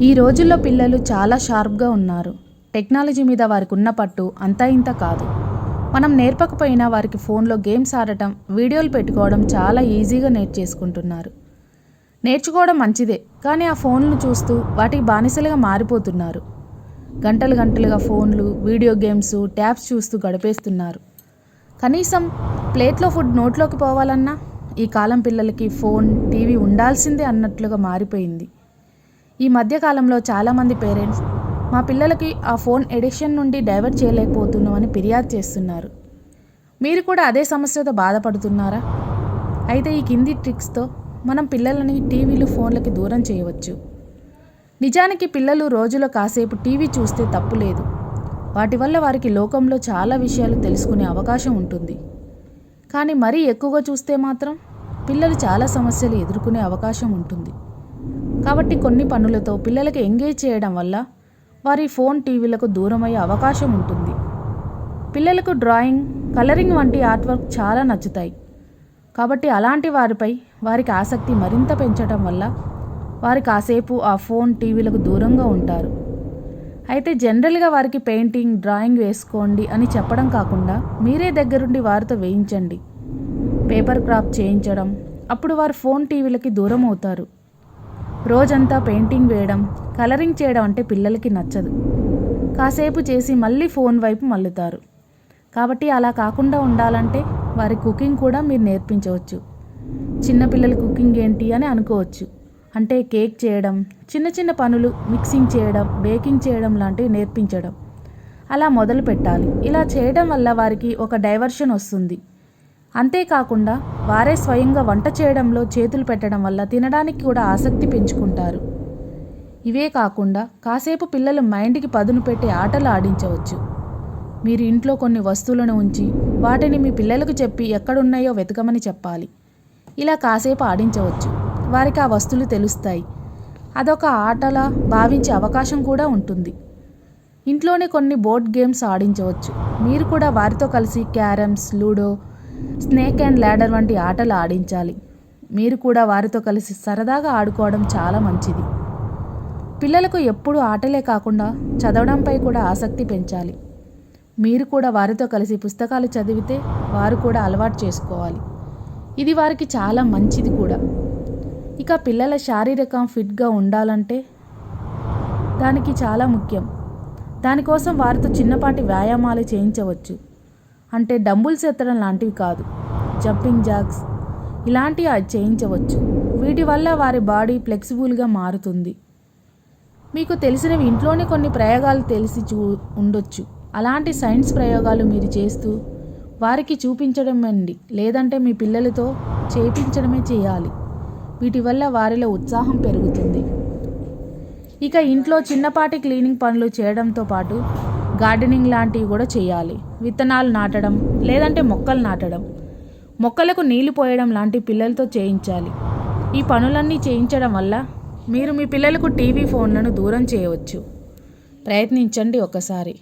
ఈ రోజుల్లో పిల్లలు చాలా షార్ప్గా ఉన్నారు. టెక్నాలజీ మీద వారికి ఉన్న పట్టు అంతా ఇంత కాదు. మనం నేర్పకపోయినా వారికి ఫోన్లో గేమ్స్ ఆడటం వీడియోలు పెట్టుకోవడం చాలా ఈజీగా నేర్చేసుకుంటున్నారు నేర్చుకోవడం మంచిదే కానీ ఆ ఫోన్లు చూస్తూ వాటికి బానిసలుగా మారిపోతున్నారు. గంటలు గంటలుగా ఫోన్లు వీడియో గేమ్స్ ట్యాబ్స్ చూస్తూ గడిపేస్తున్నారు. కనీసం ప్లేట్లో ఫుడ్ నోట్లోకి పోవాలన్నా ఈ కాలం పిల్లలకి ఫోన్ టీవీ ఉండాల్సిందే అన్నట్లుగా మారిపోయింది. ఈ మధ్యకాలంలో చాలామంది పేరెంట్స్ మా పిల్లలకి ఆ ఫోన్ ఎడిక్షన్ నుండి డైవర్ట్ చేయలేకపోతున్నామని ఫిర్యాదు చేస్తున్నారు. మీరు కూడా అదే సమస్యతో బాధపడుతున్నారా? అయితే ఈ కింది ట్రిక్స్తో మనం పిల్లలని టీవీలు ఫోన్లకి దూరం చేయవచ్చు. నిజానికి పిల్లలు రోజులో కాసేపు టీవీ చూస్తే తప్పు లేదు. వాటి వల్ల వారికి లోకంలో చాలా విషయాలు తెలుసుకునే అవకాశం ఉంటుంది. కానీ మరీ ఎక్కువగా చూస్తే మాత్రం పిల్లలు చాలా సమస్యలు ఎదుర్కొనే అవకాశం ఉంటుంది. కాబట్టి కొన్ని పనులతో పిల్లలకి ఎంగేజ్ చేయడం వల్ల వారి ఫోన్ టీవీలకు దూరమయ్యే అవకాశం ఉంటుంది. పిల్లలకు డ్రాయింగ్ కలరింగ్ వంటి ఆర్ట్ వర్క్ చాలా నచ్చుతాయి. కాబట్టి అలాంటి వారిపై వారికి ఆసక్తి మరింత పెంచడం వల్ల వారు కాసేపు ఆ ఫోన్ టీవీలకు దూరంగా ఉంటారు. అయితే జనరల్గా వారికి పెయింటింగ్ డ్రాయింగ్ వేసుకోండి అని చెప్పడం కాకుండా మీరే దగ్గరుండి వారితో వేయించండి. పేపర్ క్రాఫ్ట్ చేయించడం అప్పుడు వారు ఫోన్ టీవీలకి దూరం అవుతారు రోజంతా పెయింటింగ్ వేయడం కలరింగ్ చేయడం అంటే పిల్లలకి నచ్చదు. కాసేపు చేసి మళ్ళీ ఫోన్ వైపు మళ్ళుతారు. కాబట్టి అలా కాకుండా ఉండాలంటే వారి కుకింగ్ కూడా మీరు నేర్పించవచ్చు. చిన్నపిల్లల కుకింగ్ ఏంటి అని అనుకోవచ్చు. అంటే కేక్ చేయడం చిన్న చిన్న పనులు మిక్సింగ్ చేయడం బేకింగ్ చేయడం లాంటివి నేర్పించడం. అలా మొదలు పెట్టాలి ఇలా చేయడం వల్ల వారికి ఒక డైవర్షన్ వస్తుంది. అంతేకాకుండా వారే స్వయంగా వంట చేయడంలో చేతులు పెట్టడం వల్ల తినడానికి కూడా ఆసక్తి పెంచుకుంటారు. ఇవే కాకుండా కాసేపు పిల్లలు మైండ్కి పదును పెట్టి ఆటలు ఆడించవచ్చు. మీరు ఇంట్లో కొన్ని వస్తువులను ఉంచి వాటిని మీ పిల్లలకు చెప్పి ఎక్కడున్నాయో వెతకమని చెప్పాలి. ఇలా కాసేపు ఆడించవచ్చు. వారికి ఆ వస్తువులు తెలుస్తాయి. అదొక ఆటలా భావించే అవకాశం కూడా ఉంటుంది. ఇంట్లోనే కొన్ని బోర్డ్ గేమ్స్ ఆడించవచ్చు. మీరు కూడా వారితో కలిసి carroms ludo snake and ladder వంటి ఆటలు ఆడించాలి. మీరు కూడా వారితో కలిసి సరదాగా ఆడుకోవడం చాలా మంచిది. పిల్లలకు ఎప్పుడు ఆటలే కాకుండా చదవడంపై కూడా ఆసక్తి పెంచాలి. మీరు కూడా వారితో కలిసి పుస్తకాలు చదివితే వారు కూడా అలవాటు చేసుకోవాలి. ఇది వారికి చాలా మంచిది కూడా. ఇక పిల్లల శారీరకం ఫిట్గా ఉండాలంటే దానికి చాలా ముఖ్యం. దానికోసం వారితో చిన్నపాటి వ్యాయామాలు చేయించవచ్చు. అంటే డంబుల్స్ ఎత్తడం లాంటివి కాదు. జంపింగ్ జాక్స్ ఇలాంటివి అది చేయించవచ్చు. వీటి వల్ల వారి బాడీ ఫ్లెక్సిబుల్గా మారుతుంది. మీకు తెలిసినవి ఇంట్లోనే కొన్ని ప్రయోగాలు తెలిసి చూ ఉండొచ్చు. అలాంటి సైన్స్ ప్రయోగాలు మీరు చేస్తూ వారికి చూపించడం అండి. లేదంటే మీ పిల్లలతో చేయించడమే చేయాలి. వీటి వల్ల వారిలో ఉత్సాహం పెరుగుతుంది. ఇక ఇంట్లో చిన్నపాటి క్లీనింగ్ పనులు చేయడంతో పాటు గార్డెనింగ్ లాంటివి కూడా చేయాలి. విత్తనాలు నాటడం లేదంటే మొక్కలు నాటడం. మొక్కలకు నీళ్ళు పోయడం లాంటి పిల్లలతో చేయించాలి. ఈ పనులన్నీ చేయించడం వల్ల మీరు మీ పిల్లలకు టీవీ ఫోన్లను దూరం చేయవచ్చు. ప్రయత్నించండి ఒకసారి.